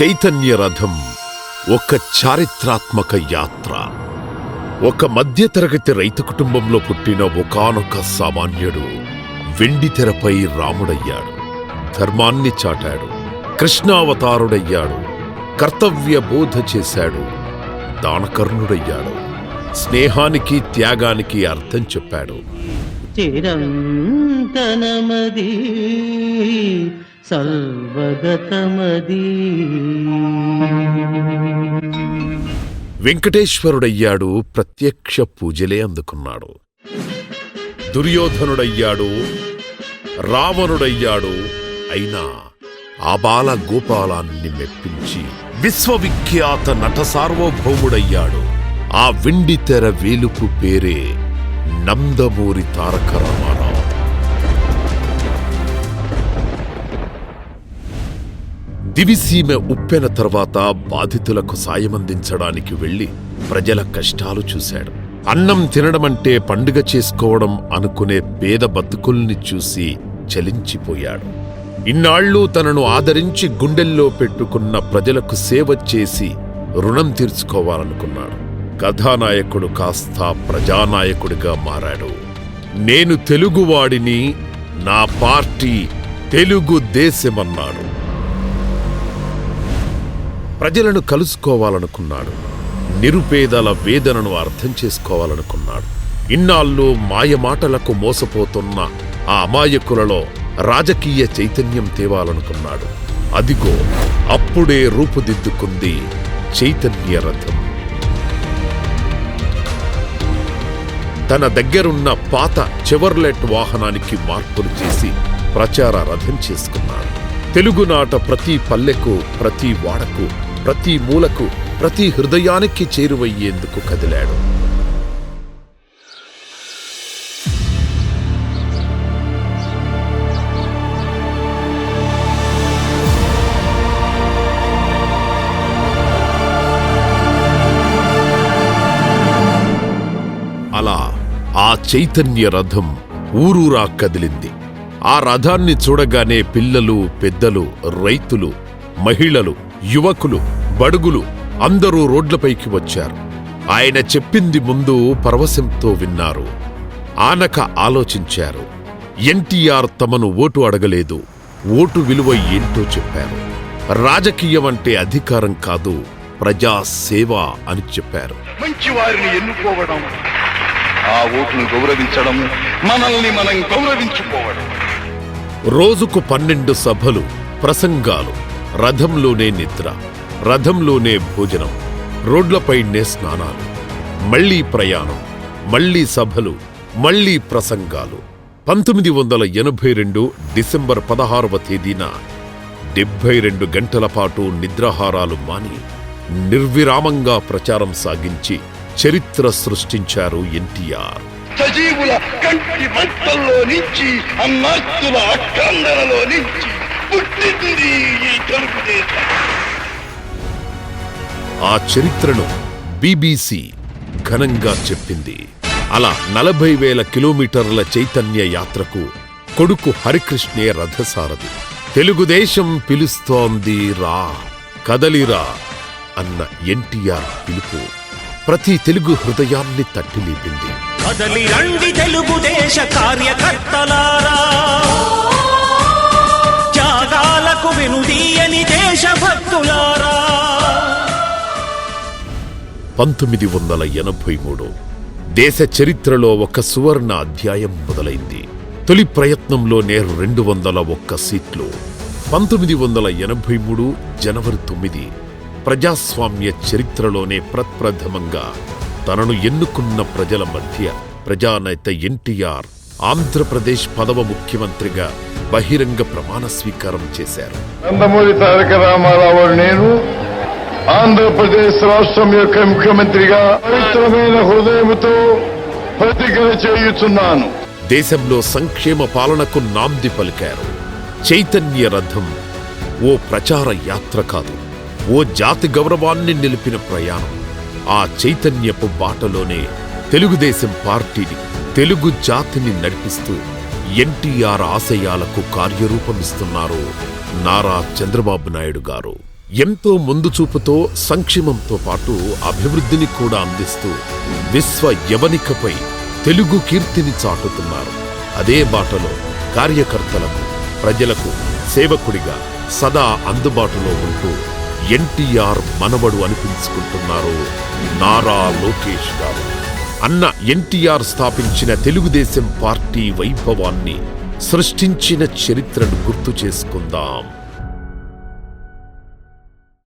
చైతన్య రథం ఒక చారిత్రాత్మక యాత్ర. ఒక మధ్యతరగతి రైతు కుటుంబంలో పుట్టిన ఒకానొక సామాన్యుడు వెండి తెరపై రాముడయ్యాడు. ధర్మాన్ని చాటాడు. కృష్ణావతారుడయ్యాడు. కర్తవ్య బోధ చేశాడు. దానకర్ణుడయ్యాడు. స్నేహానికి త్యాగానికి అర్థం చెప్పాడు. చిరంతనమది సర్వగతమది. వెంకటేశ్వరుడయ్యాడు ప్రత్యక్ష పూజలే అందుకున్నాడు. దుర్యోధనుడయ్యాడు రావణుడయ్యాడు అయినా ఆబాల గోపాలాన్ని మెప్పించి విశ్వవిఖ్యాత నట సార్వభౌముడయ్యాడు ఆ వెండితెర వేలుపు పేరే నందమూరి తారక రామారావు. దివిసీమ ఉప్పెన తర్వాత బాధితులకు సాయమందించడానికి వెళ్ళి ప్రజల కష్టాలు చూశాడు. అన్నం తినడమంటే పండుగ చేసుకోవడం అనుకునే పేద బతుకుల్ని చూసి చలించిపోయాడు. ఇన్నాళ్ళు తనను ఆదరించి గుండెల్లో పెట్టుకున్న ప్రజలకు సేవ చేసి రుణం తీర్చుకోవాలనుకున్నాడు. కథానాయకుడు కాస్త ప్రజానాయకుడిగా మారాడు. నేను తెలుగువాడిని నా పార్టీ తెలుగు దేశమన్నాడు ప్రజలను కలుసుకోవాలనుకున్నాడు. నిరుపేదల వేదనను అర్థం చేసుకోవాలనుకున్నాడు. ఇన్నాళ్ళు మాయమాటలకు మోసపోతున్న ఆ అమాయకులలో రాజకీయ చైతన్యం తేవాలనుకున్నాడు. అదిగో అప్పుడే రూపుదిద్దుకుంది చైతన్య రథం. తన దగ్గరున్న పాత చెవర్లెట్ వాహనానికి మార్పులు చేసి ప్రచార రథం చేసుకున్నాడు. తెలుగునాట ప్రతి పల్లెకు ప్రతి వాడకు ప్రతి మూలకు ప్రతి హృదయానికి చేరువయ్యేందుకు కదిలాడు. అలా ఆ చైతన్య రథం ఊరూరా కదిలింది. ఆ రథాన్ని చూడగానే పిల్లలు పెద్దలు రైతులు మహిళలు యువకులు బడుగులు అందరూ రోడ్లపైకి వచ్చారు. ఆయన చెప్పింది ముందు పరవశంతో విన్నారు. ఆనక ఆలోచించారు. ఎన్టీఆర్ తమను ఓటు అడగలేదు. ఓటు విలువ ఏంటో చెప్పారు. రాజకీయం అంటే అధికారం కాదు ప్రజా సేవ అని చెప్పారు. మంచి వారిని ఎన్నుకోవడం ఆ ఓటును గౌరవించడం మనల్ని మనం గౌరవించుకోవడం. రోజుకు పన్నెండు సభలు ప్రసంగాలు రథంలోనే నిద్ర. రథంలోనే భోజనం రోడ్లపైనే స్నానాలు మళ్ళీ ప్రయాణం మళ్ళీ సభలు మళ్ళీ ప్రసంగాలు. పంతొమ్మిది వందల ఎనభై రెండు డిసెంబర్ పదహారవ తేదీన డెబ్బై రెండు గంటల పాటు నిద్రాహారాలు మాని నిర్విరామంగా ప్రచారం సాగించి చరిత్ర సృష్టించారు ఎన్టీఆర్. సజీవుల కంటి మంటల్లో నుంచి అన్నాస్తుల అక్కందరలో నుంచి పుట్టింది ఈ తెలుగుదేశం. ఆ చరిత్రను బీబీసీ ఘనంగా చెప్పింది. అలా నలభై వేల కిలోమీటర్ల చైతన్య యాత్రకు కొడుకు హరికృష్ణే రథసారథి. తెలుగుదేశం పిలుస్తోంది రా కదలిరా అన్న ఎన్టీఆర్ పిలుపు ప్రతి తెలుగు హృదయాన్ని తట్టి లేపింది. కదలి రండి తెలుగుదేశ కార్యకర్తలారా. త్యాగాలకు వినుదీయని దేశభక్తులారా. పంతొమ్మిది వందల ఎనభై మూడు. దేశ చరిత్రలో ఒక సువర్ణ అధ్యాయం మొదలైంది. తొలి ప్రయత్నంలో నేరు రెండు వందల ఒక్క సీట్లు. పంతొమ్మిది వందల ఎనభై మూడు జనవరి తొమ్మిది. ప్రజాస్వామ్య చరిత్రలోనే ప్రప్రథమంగా తనను ఎన్నుకున్న ప్రజల మధ్య ప్రజానేత ఎన్టీఆర్ ఆంధ్రప్రదేశ్ పదవ ముఖ్యమంత్రిగా బహిరంగ ప్రమాణ స్వీకారం చేశారు. నందమూరి తారక రామారావు నేను ఆంధ్రప్రదేశ్ రాష్ట్రం యొక్క ముఖ్యమంత్రిగా పవిత్రమైన హృదయముతో ప్రతిజ్ఞ చేయుచున్నాను. దేశంలో సంక్షేమ పాలనకు నాంది పలికారు. చైతన్య రథం ఓ ప్రచార యాత్ర కాదు ఓ జాతి గౌరవాన్ని నిలిపిన ప్రయాణం. ఆ చైతన్యపు బాటలోనే తెలుగుదేశం పార్టీని తెలుగు జాతిని నడిపిస్తూ ఎన్టీఆర్ ఆశయాలకు కార్యరూపమిస్తున్నారు నారా చంద్రబాబు నాయుడు గారు. ఎంతో ముందు చూపుతో సంక్షేమంతో పాటు అభివృద్ధిని కూడా అందిస్తూ విశ్వ యవనికపై తెలుగు కీర్తిని చాటుతున్నారు. అదే బాటలో కార్యకర్తలకు ప్రజలకు సేవకుడిగా సదా అందుబాటులో ఉంటూ ఎన్టీఆర్ మనవడు అనిపించుకుంటున్నారు నారా లోకేష్ గారు. అన్న ఎన్టీఆర్ స్థాపించిన తెలుగుదేశం పార్టీ వైభవాన్ని సృష్టించిన చరిత్రను గుర్తు చేసుకుందాం.